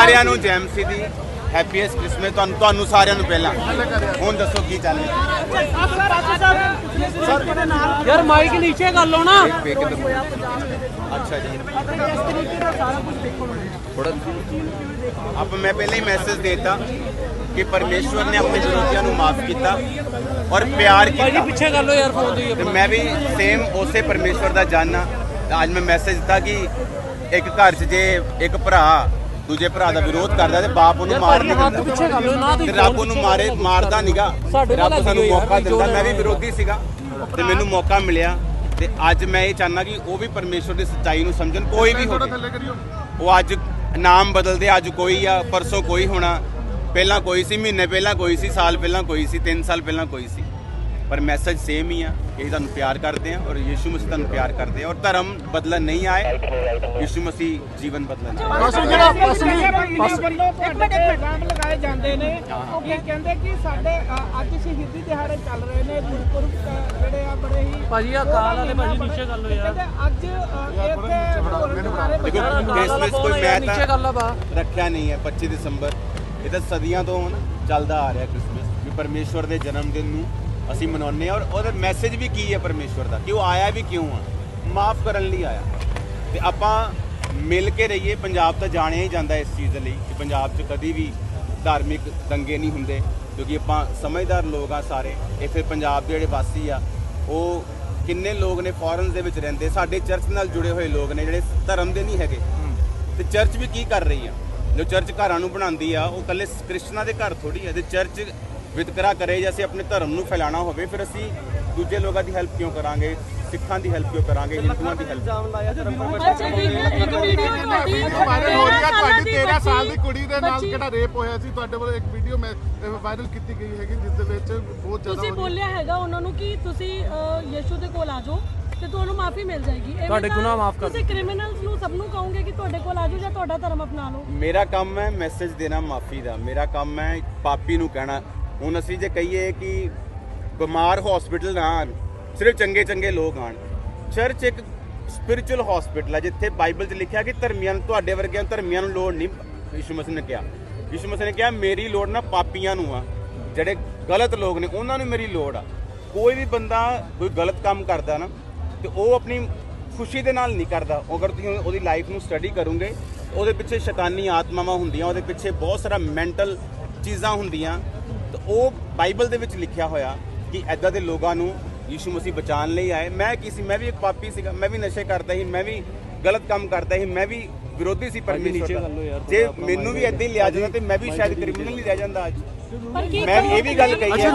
ਸਾਰਿਆਂ ਨੂੰ ਜੈਮਸੀ ਦੀ happiest Christmas ਤੁਹਾਨੂੰ ਤੁਹਾਨੂੰ ਸਾਰਿਆਂ ਨੂੰ ਪਹਿਲਾਂ। ਹੁਣ ਦੱਸੋ ਕੀ ਚੱਲ ਰਿਹਾ? ਯਾਰ ਮਾਈਕ ਨੀਚੇ ਕਰ ਲਓ ਨਾ। ਅੱਛਾ ਜੀ। ਆਪ ਮੈਂ ਪਹਿਲਾਂ ਹੀ ਮੈਸੇਜ ਦੇਤਾ ਕਿ ਪਰਮੇਸ਼ਵਰ ਨੇ ਆਪਣੇ ਵਿਰੋਧੀਆਂ ਨੂੰ ਮਾਫ ਕੀਤਾ ਔਰ ਪਿਆਰ ਭਾਈ ਕੀਤਾ ਪਿੱਛੇ ਕਰ ਲਓ ਯਾਰ ਫੋਨ ਹੀ ਤੇ ਮੈਂ ਵੀ ਸੇਮ ਉਸੇ ਪਰਮੇਸ਼ਵਰ ਦਾ ਜਨ ਆ ਅੱਜ ਮੈਂ ਮੈਸੇਜ ਦਿੱਤਾ ਕਿ ਇੱਕ ਘਰ 'ਚ ਜੇ ਇੱਕ ਭਰਾ ਦੂਜੇ ਭਰਾ ਦਾ ਵਿਰੋਧ ਕਰਦਾ ਤੇ ਬਾਪ ਉਹਨੂੰ ਮਾਰ ਨਹੀਂ ਹੱਥ ਦਿੰਦਾ। ਪਿੱਛੇ ਕਰ ਲਓ ਨਾ ਤੇ ਤੁਸੀਂ ਰੱਬ ਉਹਨੂੰ ਮਾਰੇ ਮਾਰਦਾ ਨੀਗਾ। ਸਾਡੇ ਨਾਲ ਰੱਬ ਸਾਨੂੰ ਹੈਗੀ ਹੋਈ ਮੌਕਾ ਯਾਰ, ਦਿੰਦਾ। ਮੈਂ ਵੀ ਵਿਰੋਧੀ ਸੀਗਾ ਤੇ ਮੈਨੂੰ ਮੌਕਾ ਮਿਲਿਆ ਤੇ ਅੱਜ ਮੈਂ ਇਹ ਚਾਹੁੰਦਾ ਕਿ ਉਹ ਵੀ ਪਰਮੇਸ਼ਵਰ ਦੀ ਸੱਚਾਈ ਨੂੰ ਸਮਝਣ ਕੋਈ ਵੀ ਹੋਵੇ। ਉਹ ਅੱਜ ਨਾਮ ਬਦਲਦੇ ਅੱਜ ਕੋਈ ਆ ਪਰਸੋਂ ਕੋਈ ਹੋਣਾ ਪਹਿਲਾਂ ਕੋਈ ਸੀ ਮਹੀਨੇ ਪਹਿਲਾਂ ਕੋਈ ਸੀ ਸਾਲ ਪਹਿਲਾਂ ਕੋਈ ਸੀ 3 ਸਾਲ ਪਹਿਲਾਂ ਕੋਈ ਸੀ। ਪਰ ਮੈਸੇਜ ਸੇਮ ਹੀ ਆ ਕਿ ਅਸੀਂ ਤੁਹਾਨੂੰ ਪਿਆਰ ਕਰਦੇ ਆ ਔਰ ਯੀਸ਼ੂ ਮਸੀਹ ਤੁਹਾਨੂੰ ਪਿਆਰ ਕਰਦੇ ਆ ਔਰ ਧਰਮ ਬਦਲਣ ਨਹੀਂ ਆਏ ਯੀਸ਼ੂ ਮਸੀਹ ਜੀਵਨ ਬਦਲਣ ਆਏ। ਜਿਹੜਾ ਅਸਲੀ ਇਲਜ਼ਾਮ ਲਗਾਏ ਜਾਂਦੇ ਨੇ ਕਿ ਕਹਿੰਦੇ ਕਿ ਸਾਡੇ ਅੱਜ ਸ਼ਹੀਦੀ ਦਿਹਾੜੇ ਚੱਲ ਰਹੇ ਨੇ ਗੁਰਪੁਰਬ ਜਿਹੜੇ ਆ ਬੜੇ ਹੀ ਭਾਜੀ ਆ ਕਾਲ ਵਾਲੇ ਭਾਜੀ ਨੀਚੇ ਕਰ ਲਓ ਯਾਰ ਕਹਿੰਦੇ ਅੱਜ ਇੱਥੇ ਕ੍ਰਿਸਮਸ ਕੋਈ ਮੈਂ ਤਾਂ ਬਾ। ਰੱਖਿਆ ਨਹੀਂ ਹੈ 25 ਦਸੰਬਰ। ਇਹ ਤਾਂ ਸਦੀਆਂ ਤੋਂ ਚੱਲਦਾ ਆ ਰਿਹਾ ਕ੍ਰਿਸਮਸ ਵੀ ਪਰਮੇਸ਼ਵਰ ਦੇ ਜਨਮ ਦਿਨ ਨੂੰ ਅਸੀਂ ਮਨਾਉਂਦੇ ਆ ਔਰ ਉਹਦਾ ਮੈਸੇਜ ਵੀ ਕੀ ਹੈ ਪਰਮੇਸ਼ਵਰ ਦਾ ਕਿ ਉਹ ਆਇਆ ਵੀ ਕਿਉਂ ਆ? ਮਾਫ ਕਰਨ ਲਈ ਆਇਆ। ਤੇ ਆਪਾਂ ਮਿਲ ਕੇ ਰਹੀਏ, ਪੰਜਾਬ ਤਾਂ ਜਾਣਿਆ ਹੀ ਜਾਂਦਾ ਇਸ ਚੀਜ਼ ਦੇ ਲਈ ਕਿ ਪੰਜਾਬ 'ਚ ਕਦੀ ਵੀ ਧਾਰਮਿਕ ਦੰਗੇ ਨਹੀਂ ਹੁੰਦੇ, ਕਿਉਂਕਿ ਆਪਾਂ ਸਮਝਦਾਰ ਲੋਕ ਆ ਸਾਰੇ। ਇੱਥੇ ਪੰਜਾਬ ਦੇ ਜਿਹੜੇ ਵਾਸੀ ਆ, ਉਹ ਕਿੰਨੇ ਲੋਕ ਨੇ ਫੋਰਨ ਦੇ ਵਿੱਚ ਰਹਿੰਦੇ, ਸਾਡੇ ਚਰਚ ਨਾਲ ਜੁੜੇ ਹੋਏ ਲੋਕ ਨੇ ਜਿਹੜੇ ਧਰਮ ਦੇ ਨਹੀਂ ਹੈਗੇ। ਤੇ ਚਰਚ ਵੀ ਕੀ ਕਰ ਰਹੀ ਆ? ਜੋ ਚਰਚ ਘਰਾਂ ਨੂੰ ਬਣਾਉਂਦੀ ਆ, ਉਹ ਕੱਲੇ ਕ੍ਰਿਸਚਨਾਂ ਦੇ ਘਰ ਥੋੜੀ ਆ, ਤੇ ਚਰਚ ਵਿਤਕਰਾ ਕਰੇ ਜਾਂ ਅਸੀਂ ਆਪਣੇ ਧਰਮ ਨੂੰ ਫੈਲਾਣਾ ਹੋਵੇ ਫਿਰ ਅਸੀਂ ਦੂਜੇ ਲੋਕਾਂ ਦੀ ਹੈਲਪ ਕਿਉਂ ਕਰਾਂਗੇ? ਸਿੱਖਾਂ ਦੀ ਹੈਲਪ ਕਿਉਂ ਕਰਾਂਗੇ? ਹਿੰਦੂਆਂ ਦੀ ਹੈਲਪ ਅੱਛਾ ਠੀਕ ਹੈ ਇੱਕ ਵੀਡੀਓ ਤੁਹਾਡੀ ਵਾਇਰਲ ਹੋ ਰਹੀ ਹੈ ਤੁਹਾਡੀ 13 ਬੱਚੀ- ਸਾਲ ਦੀ ਕੁੜੀ ਦੇ ਨਾਲ ਬੱਚੀ- ਕਿਹੜਾ ਰੇਪ ਹੋਇਆ ਸੀ? ਤੁਹਾਡੇ ਵੱਲੋਂ ਇੱਕ ਵੀਡੀਓ ਮੈਂ ਵਾਇਰਲ ਕੀਤੀ ਗਈ ਹੈਗੀ ਜਿਸ ਦੇ ਵਿੱਚ ਬਹੁਤ ਜ਼ਿਆਦਾ ਤੁਸੀਂ ਬੋਲਿਆ ਹੈਗਾ ਉਹਨਾਂ ਨੂੰ ਕਿ ਤੁਸੀਂ ਅ, ਯਿਸੂ ਦੇ ਕੋਲ ਆ ਜਾਓ ਤੇ ਤੁਹਾਨੂੰ ਮਾਫੀ ਮਿਲ ਜਾਏਗੀ। ਤੁਹਾਡੇ ਗੁਨਾਹ ਮਾਫ਼ ਕਰ ਤੁਸੀਂ ਕ੍ਰਿਮੀਨਲਸ ਨੂੰ ਸਭ ਨੂੰ ਕਹੋਗੇ ਕਿ ਤੁਹਾਡੇ ਕੋਲ ਆ ਜਾਓ ਜਾਂ ਤੁਹਾਡਾ ਧਰਮ ਅਪਣਾ ਲਓ? ਮੇਰਾ ਕੰਮ ਹੈ ਮੈਸੇਜ ਦੇਣਾ ਮਾਫੀ ਦਾ। ਮੇਰਾ ਕੰਮ ਹੈ ਪਾਪੀ ਨੂੰ ਕਹਿਣਾ। ਹੁਣ ਅਸੀਂ ਜੇ ਕਹੀਏ ਕਿ ਬਿਮਾਰ ਹਸਪੀਟਲ ਨਾ ਆਉਣ ਸਿਰਫ ਚੰਗੇ ਚੰਗੇ ਲੋਕ ਆਣ ਚਰਚ ਇੱਕ ਸਪਿਰਚੁਅਲ ਹਸਪੀਟਲ ਹੈ ਜਿੱਥੇ ਬਾਈਬਲ 'ਚ ਲਿਖਿਆ ਕਿ ਧਰਮੀਆਂ ਨੂੰ, ਤੁਹਾਡੇ ਵਰਗਿਆਂ ਧਰਮੀਆਂ ਨੂੰ ਲੋੜ ਨਹੀਂ, ਯਿਸੂ ਮਸੀਹ ਨੇ ਕਿਹਾ। ਯਿਸੂ ਮਸੀਹ ਨੇ ਕਿਹਾ, ਮੇਰੀ ਲੋੜ ਨਾ ਪਾਪੀਆਂ ਨੂੰ ਆ, ਜਿਹੜੇ ਗਲਤ ਲੋਕ ਨੇ, ਉਹਨਾਂ ਨੂੰ ਮੇਰੀ ਲੋੜ ਆ। ਕੋਈ ਵੀ ਬੰਦਾ ਕੋਈ ਗਲਤ ਕੰਮ ਕਰਦਾ ਨਾ, ਤੇ ਉਹ ਆਪਣੀ ਖੁਸ਼ੀ ਦੇ ਨਾਲ ਨਹੀਂ ਕਰਦਾ। ਅਗਰ ਤੁਸੀਂ ਉਹਦੀ ਲਾਈਫ ਨੂੰ ਸਟੱਡੀ ਕਰੋਗੇ, ਉਹਦੇ ਪਿੱਛੇ ਸ਼ੈਤਾਨੀ ਆਤਮਾਵਾਂ ਹੁੰਦੀਆਂ, ਉਹਦੇ ਪਿੱਛੇ ਬਹੁਤ ਸਾਰਾ ਮੈਂਟਲ ਚੀਜ਼ਾਂ ਹੁੰਦੀਆਂ ਤੇ ਉਹ ਬਾਈਬਲ ਦੇ ਵਿੱਚ ਲਿਖਿਆ ਹੋਇਆ ਕਿ ਐਦਾਂ ਦੇ ਲੋਕਾਂ ਨੂੰ ਯੀਸ਼ੂ ਮਸੀਹ ਬਚਾਉਣ ਲਈ ਆਏ। ਮੈਂ ਕੀ ਸੀ? ਮੈਂ ਵੀ ਇੱਕ ਪਾਪੀ ਸੀਗਾ ਮੈਂ ਵੀ ਨਸ਼ੇ ਕਰਦਾ ਸੀ ਮੈਂ ਵੀ ਗਲਤ ਕੰਮ ਕਰਦਾ ਸੀ ਮੈਂ ਵੀ ਵਿਰੋਧੀ ਸੀ ਯਾਰ, ਦਾ ਜੇ ਮੈਨੂੰ ਵੀ ਏਦਾਂ ਹੀ ਲਿਆ ਜਾਂਦਾ ਤੇ ਮੈਂ ਵੀ ਸ਼ਾਇਦ ਕ੍ਰਿਮੀਨਲ ਹੀ। ਰਹਿ ਜਾਂਦਾ ਅੱਜ। ਮੈਂ ਇਹ ਵੀ ਗੱਲ ਕਹੀ ਹੈ।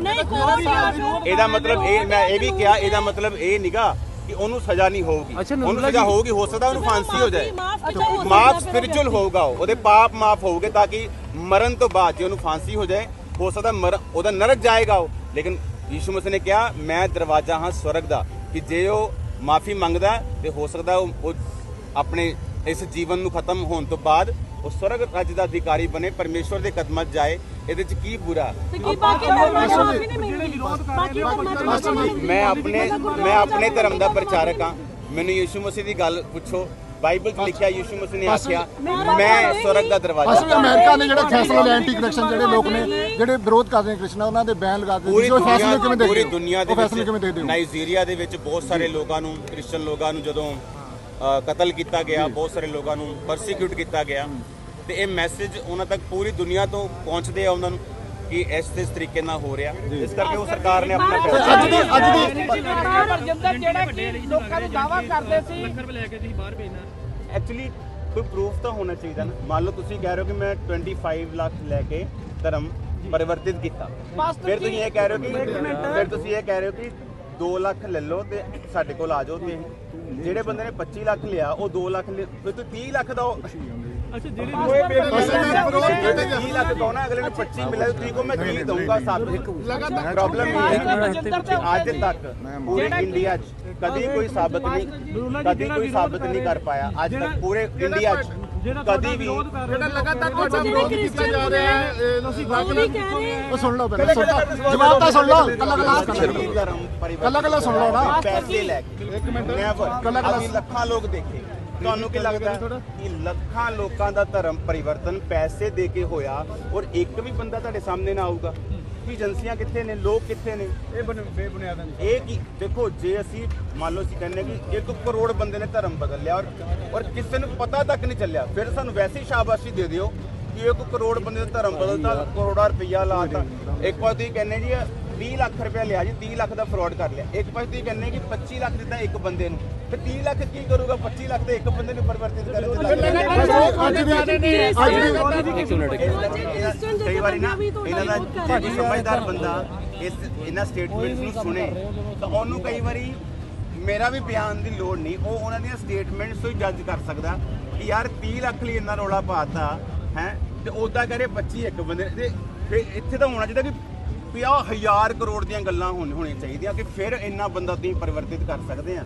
ਨਹੀਂ ਕੋਈ ਨਹੀਂ ਇਹਦਾ ਮਤਲਬ ਇਹ ਮੈਂ ਇਹ ਵੀ ਕਿਹਾ ਇਹਦਾ ਮਤਲਬ ਇਹ ਨਿਗਾ ਕਿ ਉਹਨੂੰ ਸਜ਼ਾ ਨਹੀਂ ਹੋਊਗੀ। ਉਹਨੂੰ ਸਜ਼ਾ ਹੋਊਗੀ ਹੋ ਸਕਦਾ ਉਹਨੂੰ ਫਾਂਸੀ ਹੋ ਜਾਏ। ਮਾਫ? ਸਪਿਰਚੁਅਲ ਹੋਊਗਾ ਉਹ ਉਹਦੇ ਪਾਪ ਮਾਫ ਹੋਊਗੇ ਤਾਂ ਕਿ ਮਰਨ ਤੋਂ ਬਾਅਦ ਜੇ ਉਹਨੂੰ ਫਾਂਸੀ ਹੋ ਜਾਏ ਹੋ ਸਕਦਾ ਮਰ ਉਹਦਾ ਨਰਕ ਜਾਏਗਾ ਉਹ। ਲੇਕਿਨ ਯੀਸ਼ੂ ਮਸੀਹ ਨੇ ਕਿਹਾ ਮੈਂ ਦਰਵਾਜ਼ਾ ਹਾਂ ਸਵਰਗ ਦਾ। ਕਿ ਜੇ ਉਹ ਮਾਫੀ ਮੰਗਦਾ ਤੇ ਹੋ ਸਕਦਾ ਉਹ ਆਪਣੇ ਇਸ ਜੀਵਨ ਨੂੰ ਖਤਮ ਹੋਣ ਤੋਂ ਬਾਅਦ ਉਹ ਸਵਰਗ ਰਾਜ ਦਾ ਅਧਿਕਾਰੀ ਬਣੇ ਪਰਮੇਸ਼ਵਰ ਦੇ ਕਦਮਾਂ 'ਚ ਜਾਏ। ਇਹਦੇ 'ਚ ਕੀ ਬੁਰਾ? ਮੈਂ ਆਪਣੇ ਮੈਂ ਆਪਣੇ ਧਰਮ ਦਾ ਪ੍ਰਚਾਰਕ ਹਾਂ। ਮੈਨੂੰ ਯੀਸ਼ੂ ਮਸੀਹ ਦੀ ਗੱਲ ਪੁੱਛੋ। ਬਾਈਬਲ 'ਚ ਲਿਖਿਆ ਯੀਸ਼ੂ ਮਸੀਹ ਨੇ ਆਖਿਆ ਮੈਂ ਸਵਰਗ ਦਾ ਦਰਵਾਜ਼ਾ ਪਾਸਟਰ ਅਮਰੀਕਾ ਨੇ ਜਿਹੜੇ ਫੈਸਲਾ ਲਿਆ ਐਂਟੀ ਕਰੈਕਸ਼ਨ ਜਿਹੜੇ ਲੋਕ ਨੇ ਜਿਹੜੇ ਵਿਰੋਧ ਕਰਦੇ ਨੇ ਕ੍ਰਿਸ਼ਨਾ ਉਹਨਾਂ ਦੇ ਬੈਨ ਲਗਾ ਦਿੱਤੇ। ਉਹ ਫੈਸਲੇ ਕਿਵੇਂ ਦੇਖਦੇ ਪੂਰੀ ਦੁਨੀਆ ਦੇ ਉਹ ਫੈਸਲੇ ਕਿਵੇਂ ਵਿੱਚ ਦੇਖਦੇ ਹੋ? ਨਾਈਜੀਰੀਆ ਦੇ ਵਿੱਚ ਬਹੁਤ ਸਾਰੇ ਲੋਕਾਂ ਨੂੰ ਕ੍ਰਿਸਚੀਅਨ ਲੋਕਾਂ ਨੂੰ ਜਦੋਂ ਕਤਲ ਕੀਤਾ ਗਿਆ ਬਹੁਤ ਸਾਰੇ ਲੋਕਾਂ ਨੂੰ ਪਰਸੀਕਿਊਟ ਕੀਤਾ ਗਿਆ। ਤੇ ਇਹ ਮੈਸੇਜ ਉਹਨਾਂ ਤੱਕ ਪੂਰੀ ਦੁਨੀਆ ਤੋਂ ਪਹੁੰਚਦੇ ਆ ਉਹਨਾਂ ਨੂੰ। ਕਿ ਇਸ ਇਸ ਤਰੀਕੇ ਨਾਲ ਹੋ ਰਿਹਾ। ਇਸ ਕਰਕੇ ਉਹ ਸਰਕਾਰ ਨੇ ਆਪਣਾ ਅੱਜ ਦੀ ਅੱਜ ਦੀ ਹਰਜਿੰਦਰ ਜਿਹੜਾ ਕਿ ਲੋਕਾਂ ਨੂੰ ਦਾਵਾ ਕਰਦੇ ਸੀ। ਐਕਚੁਅਲੀ ਕੋਈ ਪ੍ਰੂਫ ਤਾਂ ਹੋਣਾ ਚਾਹੀਦਾ ਨਾ। ਮੰਨ ਲਓ ਤੁਸੀਂ ਕਹਿ ਰਹੇ ਹੋ ਕਿ ਮੈਂ 25 ਲੱਖ ਲੈ ਕੇ ਧਰਮ ਪਰਿਵਰਤਿਤ ਕੀਤਾ। ਫਿਰ ਤੁਸੀਂ ਇਹ ਕਹਿ ਰਹੇ ਹੋ ਕਿ ਫਿਰ ਤੁਸੀਂ ਇਹ ਕਹਿ ਰਹੇ ਹੋ ਕਿ 2 ਲੱਖ ਲੈ ਲਓ ਤੇ ਸਾਡੇ ਕੋਲ ਆ ਜਾਓ ਤੇ ਜਿਹੜੇ ਬੰਦੇ ਨੇ 25 ਲੱਖ ਲਿਆ ਉਹ 2 ਲੱਖ ਲਿ- ਫਿਰ ਤੁਸੀਂ 30 ਲੱਖ ਦੋ ਅਸਲ ਵਿੱਚ ਵਿਰੋਧ ਕੀਤੇ ਜਾ 30 ਲੱਖ ਦੋ ਨਾ ਅਗਲੇ ਨੂੰ 25 ਮਿਲਿਆ ਤੁਸੀਂ ਕੋ ਮੈਂ 30 ਦਊਂਗਾ ਸਾਬਤ ਲਗਾਤਾਰ ਪ੍ਰੋਬਲਮ ਇਹ ਹੈ ਕਿ ਅੱਜ ਤੱਕ ਪੂਰੇ ਇੰਡੀਆ 'ਚ ਕਦੀ ਕੋਈ ਸਾਬਤ ਨਹੀਂ ਕਦੀ ਕੋਈ ਸਾਬਤ ਨਹੀਂ ਕਰ ਪਾਇਆ ਅੱਜ ਤੱਕ ਪੂਰੇ ਇੰਡੀਆ 'ਚ ਕਦੀ ਵੀ ਜਿਹੜਾ ਲਗਾਤਾਰ ਤੁਹਾਡਾ ਵਿਰੋਧ ਕੀਤਾ ਜਾ ਰਿਹਾ ਹੈ ਇਹ ਤੁਸੀਂ ਉਹ ਵੀ ਕਹਿ ਰਹੇ ਉਹ ਸੁਣ ਲਓ ਪਹਿਲਾਂ ਸੁਣ ਲਓ ਜਵਾਬ ਤਾਂ ਸੁਣ ਲਓ ਕੱਲਾ ਕੱਲਾ ਧਰਮ ਪਰਿਵਰਤਨ ਕੱਲਾ ਕੱਲਾ ਸੁਣ ਲਓ ਨਾ ਪੈਸੇ ਲੈ ਕੇ ਇੱਕ ਮਿੰਟ ਲੱਖਾਂ ਲੋਕ ਦੇਖੇ ਤੁਹਾਨੂੰ ਕੀ ਲੱਗਦਾ ਕਿ ਲੱਖਾਂ ਲੋਕਾਂ ਦਾ ਧਰਮ ਪਰਿਵਰਤਨ ਪੈਸੇ ਦੇ ਕੇ ਹੋਇਆ ਔਰ ਇੱਕ ਵੀ ਬੰਦਾ ਤੁਹਾਡੇ ਸਾਹਮਣੇ ਨਾ ਆਊਗਾ? ਕਿ ਏਜੰਸੀਆਂ ਕਿੱਥੇ ਨੇ? ਲੋਕ ਕਿੱਥੇ ਨੇ? ਇਹ ਬੇਬੁਨਿਆਦਾਂ ਇਹ ਕੀ ਦੇਖੋ ਜੇ ਅਸੀਂ ਮੰਨ ਲਓ ਅਸੀਂ ਕਹਿੰਦੇ ਕਿ ਇੱਕ ਕਰੋੜ ਬੰਦੇ ਨੇ ਧਰਮ ਬਦਲ ਲਿਆ ਔਰ ਔਰ ਕਿਸੇ ਨੂੰ ਪਤਾ ਤੱਕ ਨਹੀਂ ਚੱਲਿਆ ਫਿਰ ਸਾਨੂੰ ਵੈਸੇ ਹੀ ਸ਼ਾਬਾਸ਼ੀ ਦੇ ਦਿਓ ਕਿ ਇੱਕ ਕਰੋੜ ਬੰਦੇ ਦਾ ਧਰਮ ਬਦਲਤਾ ਕਰੋੜਾ ਰੁਪਈਆ ਲਾਤਾ। ਇੱਕ ਵਾਰ ਤੁਸੀਂ ਕਹਿੰਦੇ ਜੀ 20 ਲੱਖ ਰੁਪਏ ਲਿਆ ਜੀ 30 ਲੱਖ ਦਾ ਫਰਾਡ ਕਰ ਲਿਆ। ਇੱਕ ਪਾਸੇ ਤੁਸੀਂ ਕਹਿੰਦੇ ਕਿ 25 ਲੱਖ ਦਿੱਤਾ ਇੱਕ ਬੰਦੇ ਨੂੰ। ਫਿਰ 30 ਲੱਖ ਕੀ ਕਰੂਗਾ? 25 ਲੱਖ ਤੇ ਇੱਕ ਬੰਦੇ ਨੂੰ ਪਰਿਵਰਤਿਤ ਕਰਨ ਕਈ ਵਾਰੀ ਨਾ ਇਹਨਾਂ ਦਾ ਜੇ ਕੋਈ ਸਮਝਦਾਰ ਬੰਦਾ ਇਸ ਇਹਨਾਂ ਸਟੇਟਮੈਂਟਸ ਨੂੰ ਸੁਣੇ। ਤਾਂ ਉਹਨੂੰ ਕਈ ਵਾਰੀ ਮੇਰਾ ਵੀ ਬਿਆਨ ਦੀ ਲੋੜ ਨਹੀਂ। ਉਹ ਉਹਨਾਂ ਦੀਆਂ ਸਟੇਟਮੈਂਟਸ ਤੋਂ ਹੀ ਜੱਜ ਕਰ ਸਕਦਾ ਕਿ ਯਾਰ 30 ਲੱਖ ਲਈ ਇੰਨਾ ਰੌਲਾ ਪਾਤਾ ਹੈ ਤੇ ਉਦਾਂ ਕਰੇ 25 ਇੱਕ ਬੰਦੇ। ਤੇ ਫਿਰ ਇੱਥੇ ਤਾਂ ਹੋਣਾ ਚਾਹੀਦਾ ਕਿ 50000 ਕਰੋੜ ਦੀਆਂ ਗੱਲਾਂ ਹੋਣ ਹੋਣੀਆਂ ਚਾਹੀਦੀਆਂ ਕਿ ਫਿਰ ਇੰਨਾ ਬੰਦਾ ਤੁਸੀਂ ਪਰਿਵਰਤਿਤ ਕਰ ਸਕਦੇ ਆ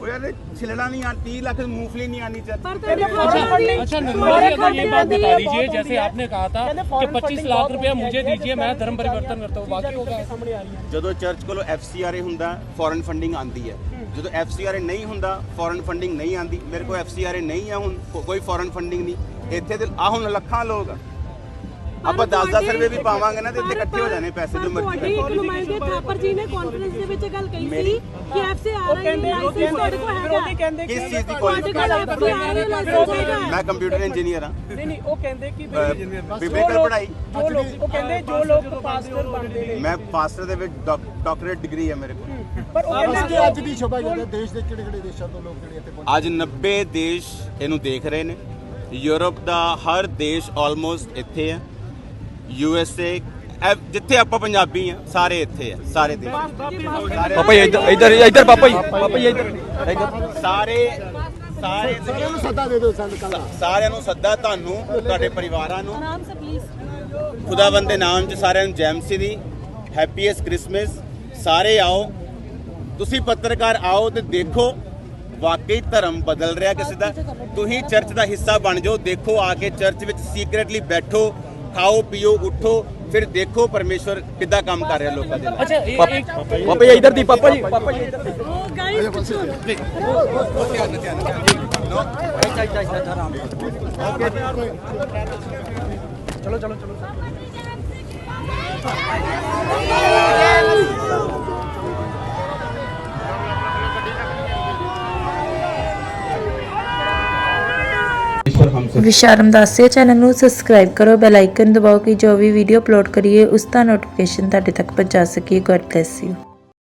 ਉਹ ਯਾਰ ਇਹ ਛਿਲਣਾ ਨਹੀਂ ਆ 30 ਲੱਖ ਦੀ ਮੂੰਗਫਲੀ ਨਹੀਂ ਆਣੀ ਚਾਹੀਦੀ पर तेरे फॉरेन फंडिंग अच्छा नंबर अगर ये बात बता दीजिए जैसे आपने कहा था कि 25 लाख रुपया मुझे दीजिए मैं धर्म परिवर्तन करता हूँ बाकी होगा ਜਦੋਂ ਚਰਚ ਕੋਲੋਂ ਐਫਸੀਆਰਏ ਹੁੰਦਾ ਫੋਰਨ ਫੰਡਿੰਗ ਆਂਦੀ ਹੈ ਜਦੋਂ ਐਫਸੀਆਰਏ ਨਹੀਂ ਹੁੰਦਾ ਫੋਰਨ ਫੰਡਿੰਗ ਨਹੀਂ ਆਂਦੀ ਮੇਰੇ ਕੋਲ ਐਫਸੀਆਰਏ ਨਹੀਂ ਆ ਹੁਣ ਕੋ- ਕੋਈ ਫੋਰਨ ਫੰਡਿੰਗ ਨਹੀਂ ਇੱਥੇ ਤੇ ਆ ਹੁਣ ਲੱਖਾਂ ਲੋਕ ਆ। ਆਪਾਂ 10-10 ਰੁਪਏ ਵੀ ਪਾਵਾਂਗੇ ਨਾ ਤੇ ਇੱਥੇ ਇਕੱਠੇ ਹੋ ਜਾਣੇ ਪੈਸੇ ਜੋ ਮਰਜ਼ੀ। ਤੁਹਾਡੇ ਇੱਕ ਨੁਮਾਇੰਦੇ ਥਾਪਰ ਜੀ ਨੇ ਕਾਨਫਰੰਸ ਦੇ ਵਿੱਚ ਗੱਲ ਕਹੀ ਸੀ ਕਿ ਐਫਸੀ ਆ ਰਹੀ ਲਾਇਸੈਂਸ ਤੁਹਾਡੇ ਕੋਲ ਹੈਗਾ। ਕਿਸ ਚੀਜ਼ ਦੀ ਤੁਹਾਡੇ ਕੋਈ ਕੋਲ ਐਫਸੀ ਆ ਰਹੀ ਲਾਇਸੈਂਸ ਮੈਂ ਕੰਪਿਊਟਰ ਇੰਜੀਨੀਅਰ ਹਾਂ। ਨਹੀਂ ਨਹੀਂ ਉਹ ਕਹਿੰਦੇ ਕਿ ਬਿਬਲੀਕਲ ਪੜ੍ਹਾਈ। ਜੋ ਲੋਕ ਉਹ ਕਹਿੰਦੇ ਜੋ ਲੋਕ ਪਾਸਟਰ ਬਣਦੇ ਨੇ। ਮੈਂ ਪਾਸਟਰ ਦੇ ਵਿੱਚ ਡਾਕਟਰੇਟ ਡਿਗਰੀ ਹੈ ਮੇਰੇ ਕੋਲ। ਪਰ ਉਹ ਅੱਜ ਕਹਿੰਦੇ ਅੱਜ ਦੀ ਸ਼ੋਭਾ ਯਾਤਰਾ ਦੇਸ਼ ਦੇ ਕਿਹੜੇ ਕਿਹੜੇ ਦੇਸ਼ਾਂ ਤੋਂ ਲੋਕ ਜਿਹੜੇ ਇੱਥੇ ਪਹੁੰਚੇ ਅੱਜ 90 ਦੇਸ਼ ਇਹਨੂੰ ਦੇਖ ਰਹੇ ਨੇ। ਯੂਰਪ ਦਾ ਹਰ ਦੇਸ਼ ਆਲਮੋਸਟ ਇੱਥੇ ਹੈ। ਯੂ ਐਸ ਏ ਜਿੱਥੇ ਆਪਾਂ ਪੰਜਾਬੀ ਆ ਸਾਰੇ ਇੱਥੇ ਆ ਸਾਰੇ ਸਾਰੇ ਪਾਪਾ ਜੀ ਇੱਧਰ ਇੱਧਰ ਇੱਧਰ ਪਾਪਾ ਜੀ ਪਾਪਾ ਜੀ ਇੱਧਰ ਇੱਧਰ। ਸਾਰੇ ਸਾਰੇ ਸਾਰਿਆਂ ਨੂੰ ਸੱਦਾ ਦੇ ਦਿਓ ਸਾਨੂੰ ਕੱਲ। ਸਾਰਿਆਂ ਨੂੰ ਸੱਦਾ ਤੁਹਾਨੂੰ ਤੁਹਾਡੇ ਪਰਿਵਾਰਾਂ ਨੂੰ। ਆਰਾਮ ਸੇ ਪਲੀਜ਼ ਖੁਦਾਵੰਦ ਦੇ ਨਾਮ 'ਚ ਸਾਰਿਆਂ ਨੂੰ ਜੈਮਸੀ ਦੀ ਹੈਪੀਐਸਟ ਕ੍ਰਿਸਮਸ ਸਾਰੇ ਆਓ। ਤੁਸੀਂ ਪੱਤਰਕਾਰ ਆਓ ਤੇ ਦੇਖੋ ਵਾਕਈ ਧਰਮ ਬਦਲ ਰਿਹਾ ਕਿਸੇ ਦਾ। ਤੁਸੀਂ ਚਰਚ ਦਾ ਹਿੱਸਾ ਬਣ ਜਾਓ ਦੇਖੋ ਆ ਕੇ ਚਰਚ ਵਿੱਚ ਸੀਕ੍ਰੇਟਲੀ ਬੈਠੋ। ਖਾਓ ਪੀਓ ਉਠੋ ਫਿਰ ਦੇਖੋ ਪਰਮੇਸ਼ਵਰ ਕਿੱਦਾਂ ਕੰਮ ਕਰ ਰਿਹਾ ਲੋਕਾਂ ਦੇ ਨਾਲ ਅੱਛਾ ਪਾਪਾ ਜੀ ਇਧਰ ਦੀ ਪਾਪਾ ਜੀ ਪਾਪਾ ਜੀ। ਇਧਰ ਉਹ ਗਾਇਸ ਚਲੋ ਚਲੋ ਚਲੋ ਵਿਸ਼ਾਰਮ ਦਾਸਿਆ ਚੈਨਲ ਨੂੰ ਸਬਸਕ੍ਰਾਈਬ ਕਰੋ ਬੈਲ ਆਈਕਨ ਦਬਾਓ ਕਿ ਜੋ ਵੀ ਵੀਡੀਓ ਅਪਲੋਡ ਕਰੀਏ, ਉਸ ਦਾ ਨੋਟੀਫਿਕੇਸ਼ਨ ਤੁਹਾਡੇ ਤੱਕ ਪਹੁੰਚਾ ਸਕੇ ਗੋਡ ਬlesਸ ਯੂ